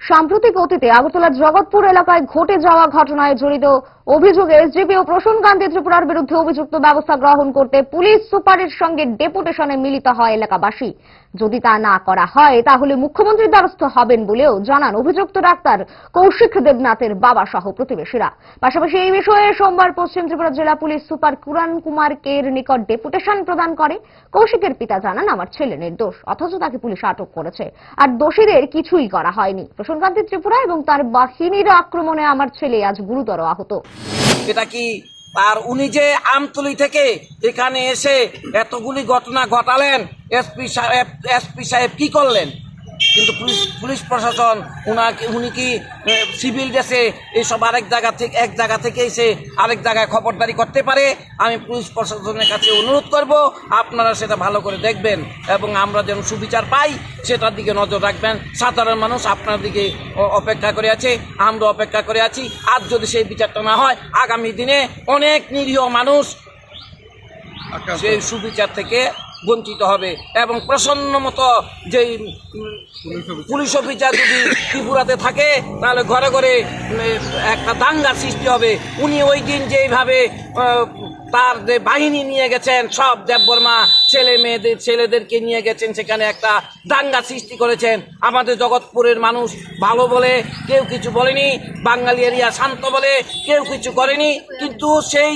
সাম্প্রতিক অতীতে আগরতলার জগৎপুর এলাকায় ঘটে যাওয়া ঘটনায় জড়িত অভিযোগে এসডিপি ও প্রসূনকান্তি ত্রিপুরার বিরুদ্ধে অভিযুক্ত ব্যবস্থা গ্রহণ করতে পুলিশ সুপারের সঙ্গে ডেপুটেশনে মিলিত হয় এলাকাবাসী। যদি তা না করা হয়, তাহলে মুখ্যমন্ত্রীর দ্বারস্থ হবেন বলেও জানান অভিযুক্ত ডাক্তার কৌশিক দেবনাথের বাবা সহ প্রতিবেশীরা। পাশাপাশি এই বিষয়ে সোমবার পশ্চিম ত্রিপুরা জেলা পুলিশ সুপার কুরান কুমার কের নিকট ডেপুটেশন প্রদান করে। কৌশিকের পিতা জানান, আমার ছেলে নির্দোষ অথচ তাকে পুলিশ আটক করেছে। আর দোষীদের কিছুই করা হয়নি। প্রসূনকান্তি ত্রিপুরা এবং তার বাহিনীর আক্রমণে আমার ছেলে আজ গুরুতর আহত। এটা কি? আর উনি যে আমতলি থেকে এখানে এসে এতগুলি ঘটনা ঘটালেন, এসপি সাহেব এসপি সাহেব কি করলেন? কিন্তু পুলিশ পুলিশ প্রশাসন উনাকে উনি কি সিভিল ড্রেসে এইসব আরেক জায়গা থেকে এক জায়গা থেকে এসে আরেক জায়গায় খবরদারি করতে পারে। আমি পুলিশ প্রশাসনের কাছে অনুরোধ করব আপনারা সেটা ভালো করে দেখবেন এবং আমরা যেন সুবিচার পাই সেটার দিকে নজর রাখবেন। সাধারণ মানুষ আপনার দিকে অপেক্ষা করে আছে আমরা অপেক্ষা করে আছি। আর যদি সেই বিচারটা না হয় আগামী দিনে অনেক নিরীহ মানুষ সেই সুবিচার থেকে বঞ্চিত হবে এবং প্রসন্ন মতো যেই পুলিশ অফিসার যদি ত্রিপুরাতে থাকে, তাহলে ঘরে ঘরে একটা দাঙ্গার সৃষ্টি হবে। উনি ওই দিন যেইভাবে তার যে বাহিনী নিয়ে গেছেন, সব দেববর্মা ছেলে মেয়েদের, ছেলেদেরকে নিয়ে গেছেন, সেখানে একটা দাঙ্গা সৃষ্টি করেছেন। আমাদের জগৎপুরের মানুষ ভালো বলে, কেউ কিছু বলেনি। বাঙালি এরিয়া শান্ত বলে, কেউ কিছু করেনি। কিন্তু সেই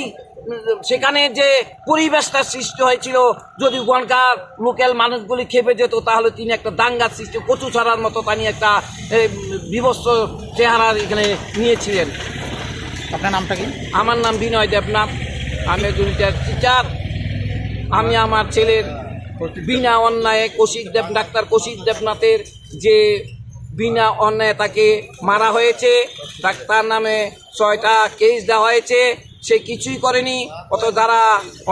সেখানে যে পরিবেশটা সৃষ্টি হয়েছিল যদি ওখানকার লোকাল মানুষগুলি খেপে যেত তাহলে তিনি একটা দাঙ্গার সৃষ্টি কচু ছড়ার মতো তিনি একটা বিভৎস চেহারা এখানে নিয়েছিলেন। আপনার নামটা কি? আমার নাম বিনয় দেবনাথ আমি একজন টিচার আমি আমার ছেলের বিনা অন্যায়ে কৌশিক দেব ডাক্তার কৌশিক দেবনাথের যে বিনা অন্যায় তাকে মারা হয়েছে ডাক্তার নামে ছয়টা কেস দেওয়া হয়েছে। সে কিছুই করেনি, অত যারা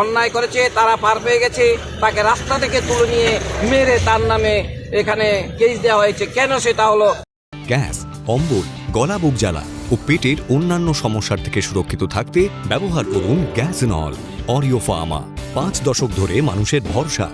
অন্যায় করেছে, তারা পার পেয়ে গেছে, তাকে রাস্তা থেকে তুলে নিয়ে মেরে তার নামে এখানে কেস দেওয়া হয়েছে। কেন সেটা হলো? গ্যাস, অম্বল, গলা বুক জ্বালা ও পেটের অন্যান্য সমস্যার থেকে সুরক্ষিত থাকতে ব্যবহার করুন গ্যাস নল, অরিও ফার্মা। পাঁচ দশক ধরে মানুষের ভরসা